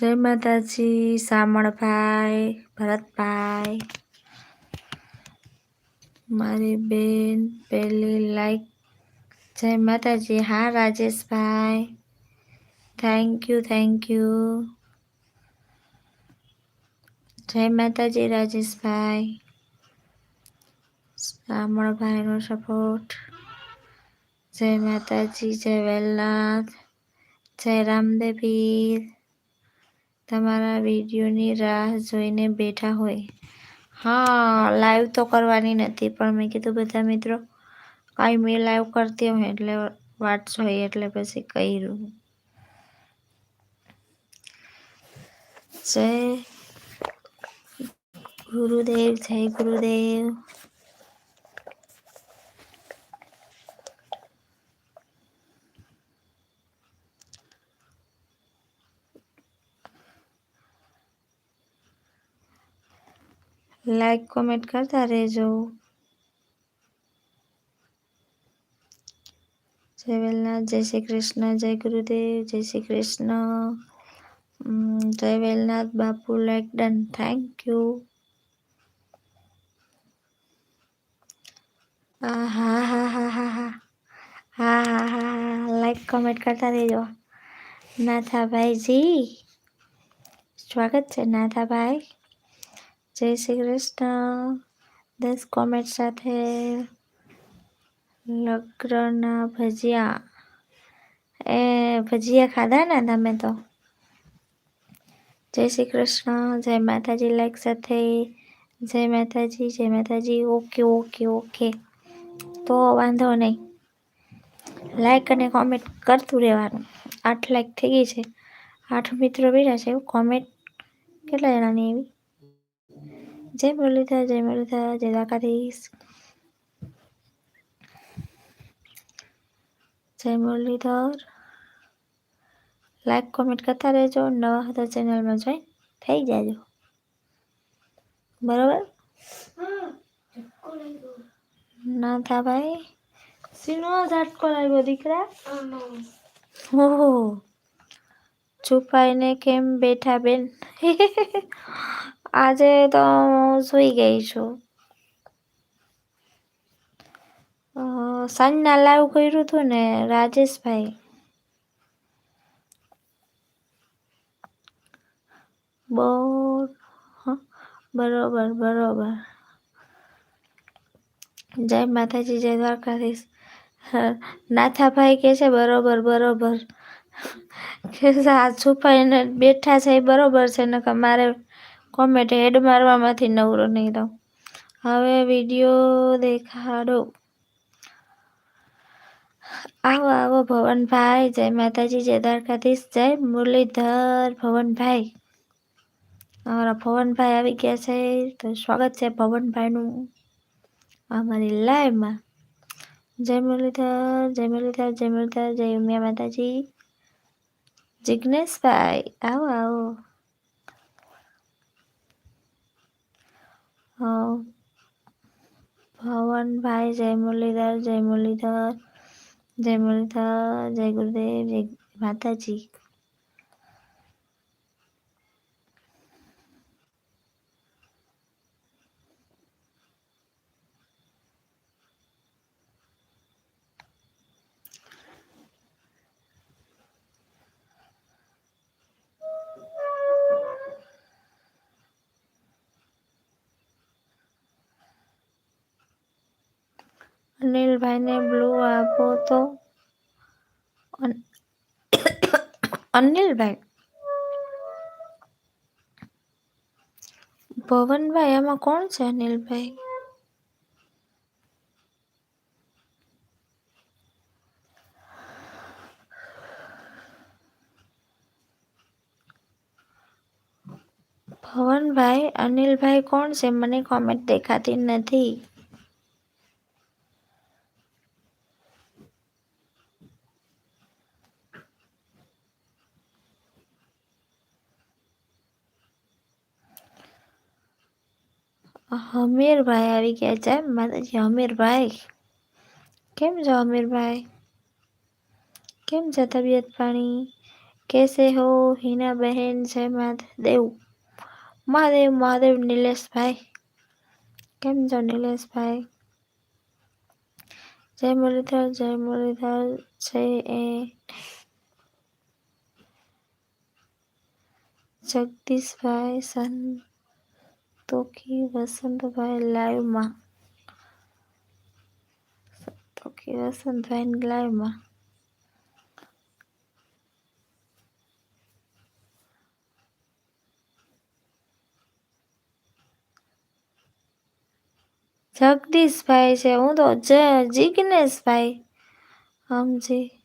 જય માતાજી શામળભાઈ ભરતભાઈ. મારી બેન પહેલી લાઈક. જય માતાજી. હા, Rajeshbhai. Thank you thank you જય માતાજી, રાજેશભાઈ. શામળભાઈનો સપોર્ટ જય માતાજી, જય વેલનાથ. જય રામદેવીર. તમારા વિડીયોની રાહ જોઈને બેઠા હોય. હા લાઈવ તો કરવાની નથી, પણ મેં કીધું બધા મિત્રો, કાંઈ મેં લાઈવ કરતી હોય એટલે વાત જોઈએ એટલે પછી કર્યું. જય ગુરુદેવ જય ગુરુદેવ. લાઈક કોમેન્ટ કરતા રહેજો. જય વેલનાથ, જય શ્રી કૃષ્ણ, જય ગુરુદેવ, જય શ્રી કૃષ્ણ. જય વેલનાથ બાપુ લાઈક ડન થેન્ક યુ હા હા હા હા હા. હા હા હા હા લાઈક કોમેન્ટ કરતા રહેજો. નાથાભાઈજી, સ્વાગત છે નાથાભાઈ. જય શ્રી કૃષ્ણ. દસ કોમેન્ટ સાથે લગ્નના ભજીયા. એ ભજીયા ખાધા ને તમે તો? જય શ્રી કૃષ્ણ. જય માતાજી લાઈક સાથે. જય માતાજી જય માતાજી. Okay okay okay. તો વાંધો નહીં. લાઈક અને કોમેન્ટ કરતું રહેવાનું. આઠ લાઈક થઈ ગઈ છે. આઠ મિત્રો બીરા છે. કોમેન્ટ કેટલા જણાની એવી? જય મુરલીધર જય મુરલીધર જય દ્વારકાધીશ. જય મુરલીધર. લાઈક કોમેન્ટ કરતા રહેજો. નવા હતા ચેનલમાં જોઈન થઈ જાજો. બરોબર? ના થા ભાઈ. સીનો ઝાટકો લાગ્યો દીકરા. ઓહો. છુપાઈને કેમ બેઠા બેન? આજે તો સુઈ ગઈ છું. સાંજના લાઈવ કર્યું હતું ને રાજેશભાઈ. બોર બરોબર બરોબર. જય માતાજી, જય દ્વારકાધીશ. નાથાભાઈ કે છે, બરોબર બરોબર. કે છુપાઈને બેઠા છે બરોબર છે ને મારે કોમેન્ટ હેડ મારવામાંથી નવરો નહીં દઉં હવે વીડિયો દેખાડો. આવો આવો, ભવનભાઈ. જય માતાજી, જય દ્વારકાધીશ, જય મુરલીધર, ભવનભાઈ. અમારા ભવનભાઈ આવી ગયા છે. તો સ્વાગત છે ભવનભાઈનું અમારી લાઈવમાં. જય મુરલીધર જય મુરલીધર જય મુરલીધર, જય ઉમિયા માતાજી. જિજ્ઞેશભાઈ આવો આવો. ભવનભાઈ જય મુરલીધર જય મુરલીધર જય મુરલીધર જય ગુરુદેવ જય માતાજી. અનિલભાઈને બ્લુ આપો તો અનિલભાઈ ભવનભાઈ આમાં કોણ છે અનિલભાઈ ભવનભાઈ અનિલભાઈ કોણ છે મને કોમેન્ટ દેખાતી નથી હમીરભાઈ આવી ગયા છે માતાજી હમીરભાઈ કેમ છો હમીરભાઈ કેમ છે તબિયત પાણી કેસે હો હિના બહેન જય મહાદેવ મહાદેવ મહાદેવ નિલેશભાઈ કેમ છો નિલેશભાઈ જય મુરલીધર જય મુરલીધર જય એ જગદીશભાઈ સંતોખી વસંતભાઈ લાઈવમાં સંતોખી વસંતભાઈ લાઈવમાં જગદીશભાઈ છે હું તો જિગ્નેશભાઈ સમજી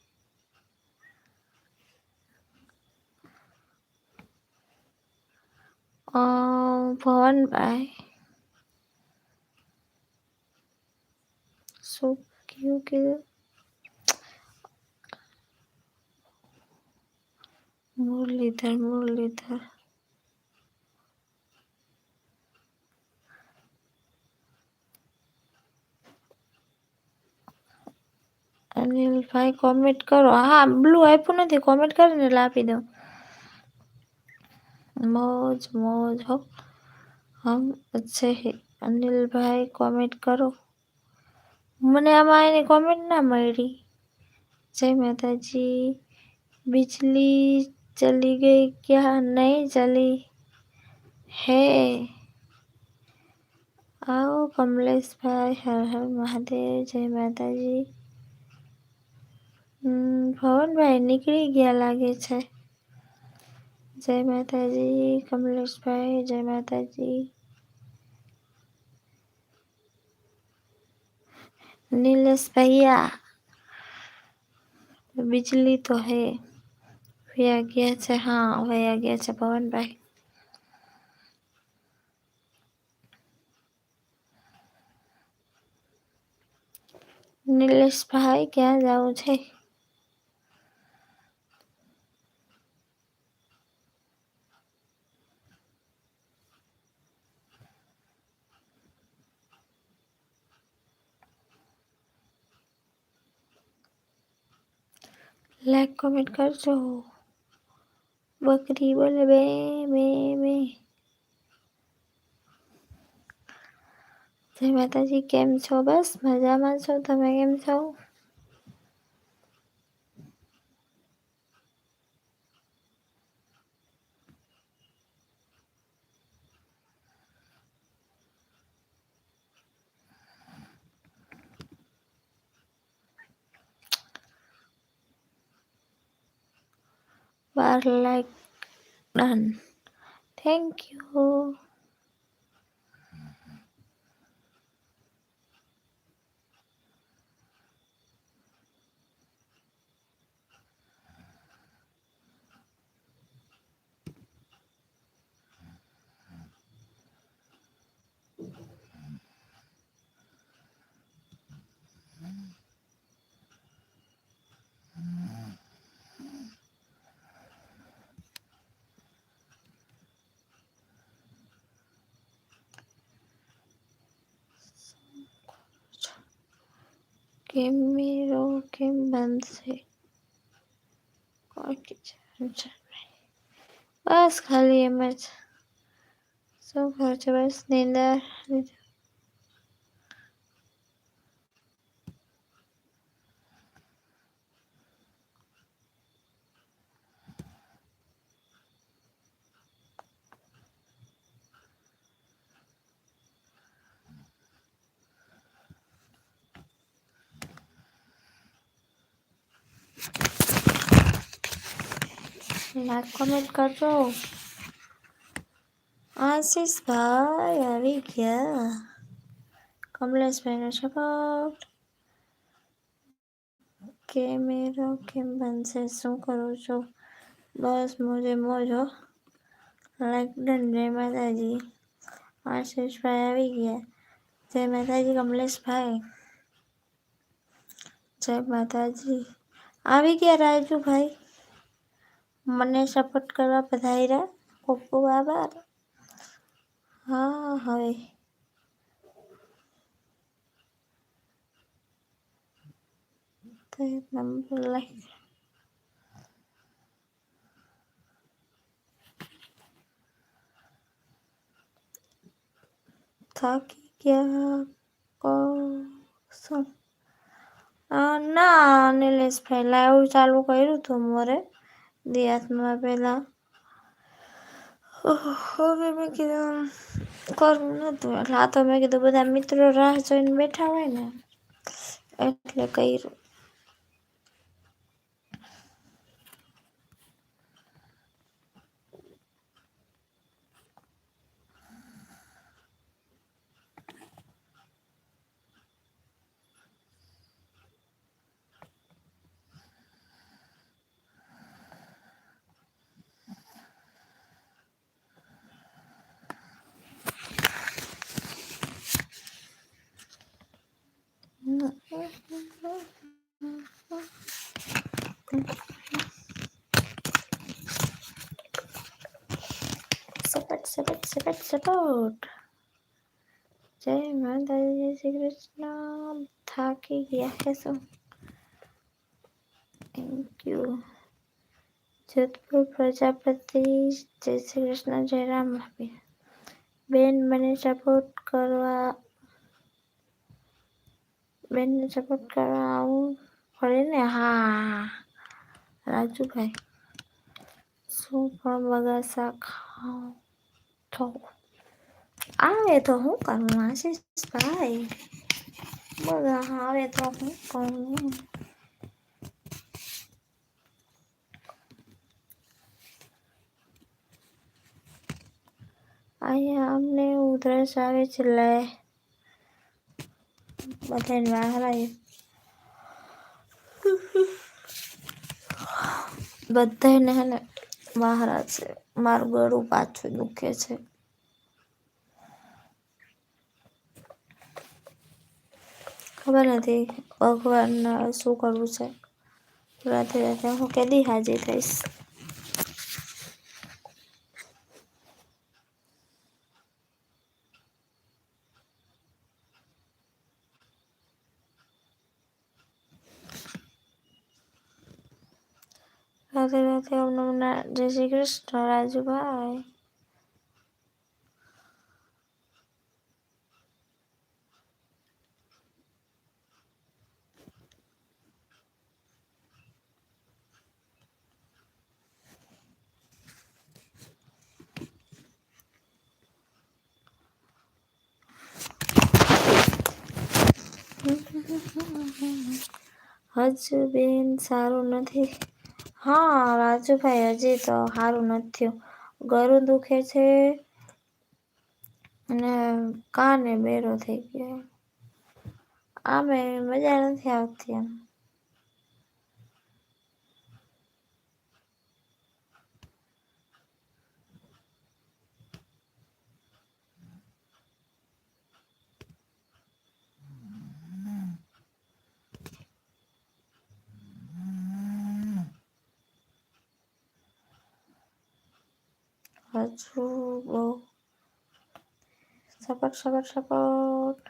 ભવનભાઈ શું કયું કીધું મુરલીધર મુરલીધર અનિલભાઈ કોમેન્ટ કરો હા બ્લુ આપ્યું નથી કોમેન્ટ કરીને એટલે આપી દઉં મોજ મોજ હો હમ અચ્છે હે અનિલભાઈ કોમેન્ટ કરો મને આમાં એની કોમેન્ટ ના મળી જય માતાજી બિજલી ચલી ગઈ ક્યાં નહીં ચલી હે આવો કમલેશભાઈ હર હર મહાદેવ જય માતાજી ભવનભાઈ નીકળી ગયા લાગે છે જય માતાજી કમલેશભાઈ જય માતાજી नीलेश भैया बिजली तो है वया गया છે હા વયા ગયા છે પવનભાઈ નિલેશભાઈ ક્યાં જવું છે લાઈક કોમેન્ટ કરજો. બકરી બોલે બે બે બે. જય માતાજી, કેમ છો? બસ મજામાં છો. તમે કેમ છો? are like done. Thank you. के मेरो के बंद से बस खाली इमेज सो घर बस नींद લાઈક કોમેન્ટ કરજો આશીષભાઈ આવી ગયા કમલેશભાઈનો સપોર્ટ કેમેરો કેમ બનશે શું કરું છું બસ મોજે મોજ હો લાઈક ડન જય માતાજી આશીષભાઈ આવી ગયા જય માતાજી કમલેશભાઈ જય માતાજી આવી ગયા રાજુભાઈ मने सपोर्ट करवा बधाई रा पप्पू बाबा हाँ हवे तो नंबर था कि क्या को सम आ ना नीलेश पहला वो चालू करूँ तुम्हारे तो દિયાતમાં પહેલા હવે મેં કીધું કરવું નહોતું એટલે આ તો મેં કીધું બધા મિત્રો રાહ જોઈને બેઠા હોય ને એટલે કર્યું સપટ સપટ સપટ સપોટ જય માતાજી જય શ્રી કૃષ્ણ થાકી ગયા છે શું થેન્ક યુ જોધપુર પ્રજાપતિ જય શ્રી કૃષ્ણ જય રામ ભાભી બેન મને સપોર્ટ કરવા બેનને સપોર્ટ કરવા આવું પડે ને હા રાજુભાઈ શું પણ બગાસા ખાવ તો આવે તો હું કરું આશીષભાઈ બધા આવે તો હું કરું અહીંયા અમને ઉધરસ આવે છે લે બધાને બધાને હે ને બહાર છે. મારું ગળું પાછું દુખે છે. ખબર નથી ભગવાન શું કરવું છે. રાતે રાતે હું કેદી હાજર થઈશ રાધે ઓમ નમઃ જય શ્રી કૃષ્ણ રાજુભાઈ હજુ બેન સારું નથી હા, રાજુભાઈ, હજી તો સારું નથી થયું. ગળું દુખે છે અને કાને બેરો થઈ ગયો. આમે મજા નથી આવતી એમ. હજુ બહુ support support support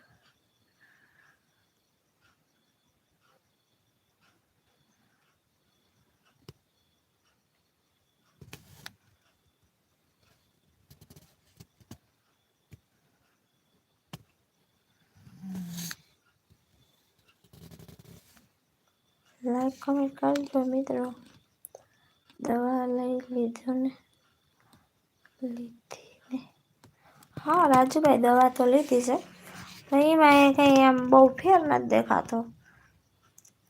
like comment કરજો મિત્રો દવા લઈ લીધો ને લીધી ને. હા, રાજુભાઈ દવા તો લીધી છે. પણ એમાં કંઈ એમ બહુ ફેર નથી દેખાતો.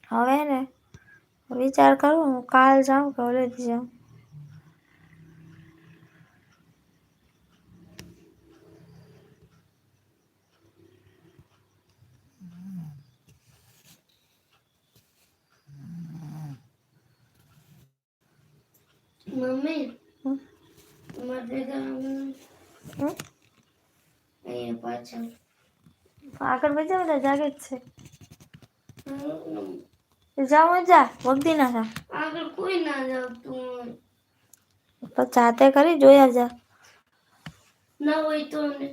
હવે ને વિચાર કરું, હું કાલ જાઉં કે ઓલેથી જાઉં. મમ્મી. પાછળ આગળ બીજા બધા? જાગે જ છે. જાઉં જા વગદી ના જા આગળ કોઈ ના જાવતું તો જાતે કરી જોયા જા. ના હોય તો ને